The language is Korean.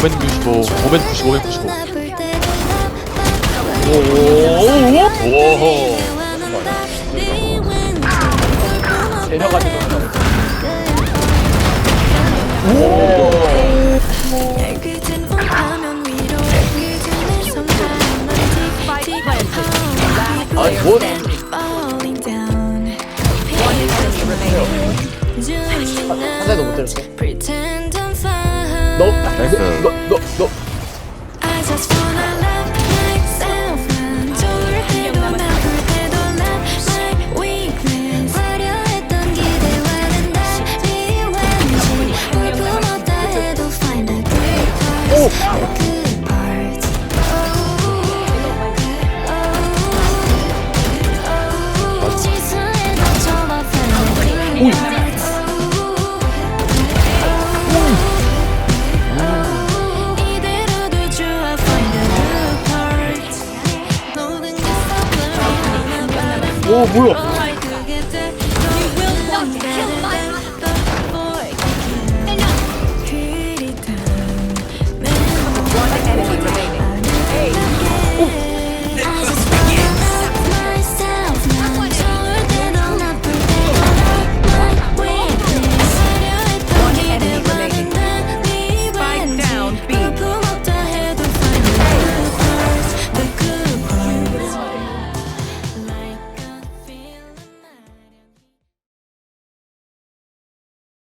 595, 595, 595. 오오오오 내려가지고 오오 아니 뭐 한 대도 못 때렸어. 너, 너, 너, 너. 오 뭐야?